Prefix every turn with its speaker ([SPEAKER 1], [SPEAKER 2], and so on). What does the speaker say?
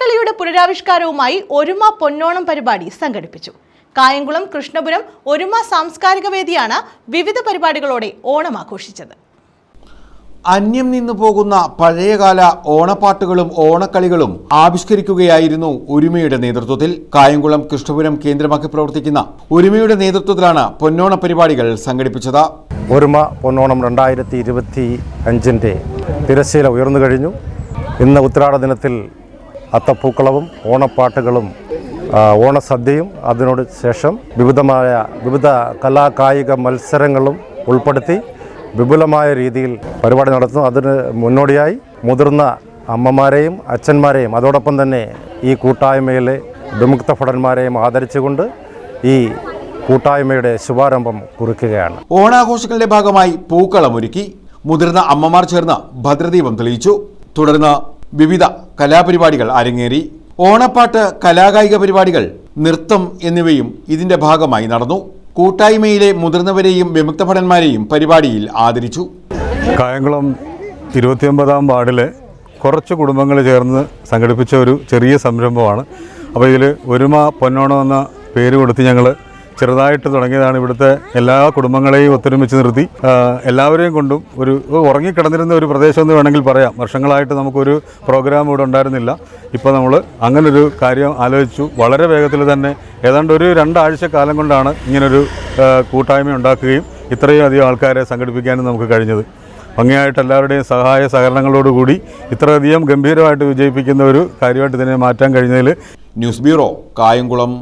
[SPEAKER 1] ഓണക്കളിയുടെ പുനരാവിഷ്കാരവുമായി ഒരുമ പൊന്നോണം പരിപാടി സംഘടിപ്പിച്ചു. കായംകുളം കൃഷ്ണപുരം ഒരുമ സാംസ്കാരിക വേദിയാണ് വിവിധ പരിപാടികളോടെ ഓണം ആഘോഷിച്ചത്.
[SPEAKER 2] അന്യം നിന്നു പോകുന്ന പഴയകാല ഓണപ്പാട്ടുകളും ഓണക്കളികളും ആവിഷ്കരിക്കുകയായിരുന്നു ഒരുമയുടെ നേതൃത്വത്തിൽ. കായംകുളം കൃഷ്ണപുരം കേന്ദ്രമാക്കി പ്രവർത്തിക്കുന്ന ഒരുമയുടെ നേതൃത്വത്തിലാണ് പൊന്നോണ പരിപാടികൾ സംഘടിപ്പിച്ചത്.
[SPEAKER 3] ഒരുമ പൊന്നോണം രണ്ടായിരത്തി ഇരുപത്തി അഞ്ചിന്റെ തിരശ്ശീല ഉയർന്നു കഴിഞ്ഞു. ഇന്ന് ഉത്രാട ദിനത്തിൽ അത്തപ്പൂക്കളവും ഓണപ്പാട്ടുകളും ഓണസദ്യയും അതിനോട് ശേഷം വിവിധമായ വിവിധ കലാകായിക മത്സരങ്ങളും ഉൾപ്പെടുത്തി വിപുലമായ രീതിയിൽ പരിപാടി നടത്തുന്നു. അതിന് മുന്നോടിയായി മുതിർന്ന അമ്മമാരെയും അച്ഛന്മാരെയും അതോടൊപ്പം തന്നെ ഈ കൂട്ടായ്മയിലെ വിമുക്ത ഭടന്മാരെയും ആദരിച്ചുകൊണ്ട് ഈ കൂട്ടായ്മയുടെ ശുഭാരംഭം കുറിക്കുകയാണ്.
[SPEAKER 2] ഓണാഘോഷങ്ങളുടെ ഭാഗമായി പൂക്കളം ഒരുക്കി മുതിർന്ന അമ്മമാർ ചേർന്ന് ഭദ്രദീപം തെളിയിച്ചു. തുടർന്ന് വിവിധ കലാപരിപാടികൾ അരങ്ങേറി. ഓണപ്പാട്ട് കലാകായിക പരിപാടികൾ നൃത്തം എന്നിവയും ഇതിന്റെ ഭാഗമായി നടന്നു. കൂട്ടായ്മയിലെ മുതിർന്നവരെയും വിമുക്ത ഭടന്മാരെയും പരിപാടിയിൽ ആദരിച്ചു.
[SPEAKER 4] കായംകുളം ഇരുപത്തിയൊമ്പതാം വാർഡിലെ കുറച്ച് കുടുംബങ്ങൾ ചേർന്ന് സംഘടിപ്പിച്ച ഒരു ചെറിയ സംരംഭമാണ്. അപ്പോൾ ഇതിൽ ഒരുമ പൊന്നോണം എന്ന പേര് കൊടുത്ത് ഞങ്ങൾ ചെറുതായിട്ട് തുടങ്ങിയതാണ് ഇവിടുത്തെ എല്ലാ കുടുംബങ്ങളെയും ഒത്തൊരുമിച്ച് നിർത്തി. എല്ലാവരെയും കൊണ്ടും ഒരു ഉറങ്ങിക്കിടന്നിരുന്ന ഒരു പ്രദേശം എന്ന് വേണമെങ്കിൽ പറയാം. വർഷങ്ങളായിട്ട് നമുക്കൊരു പ്രോഗ്രാം ഇവിടെ ഉണ്ടായിരുന്നില്ല. ഇപ്പോൾ നമ്മൾ അങ്ങനൊരു കാര്യം ആലോചിച്ചു. വളരെ വേഗത്തിൽ തന്നെ ഏതാണ്ട് ഒരു രണ്ടാഴ്ച കാലം കൊണ്ടാണ് ഇങ്ങനൊരു കൂട്ടായ്മ ഉണ്ടാക്കുകയും ഇത്രയും അധികം ആൾക്കാരെ സംഘടിപ്പിക്കാനും നമുക്ക് കഴിഞ്ഞത്. ഭംഗിയായിട്ട് എല്ലാവരുടെയും സഹായ സഹകരണങ്ങളോടുകൂടി ഇത്രയധികം ഗംഭീരമായിട്ട് വിജയിപ്പിക്കുന്ന ഒരു കാര്യമായിട്ട് ഇതിനെ മാറ്റാൻ കഴിഞ്ഞതിൽ
[SPEAKER 2] ന്യൂസ് ബ്യൂറോ കായംകുളം.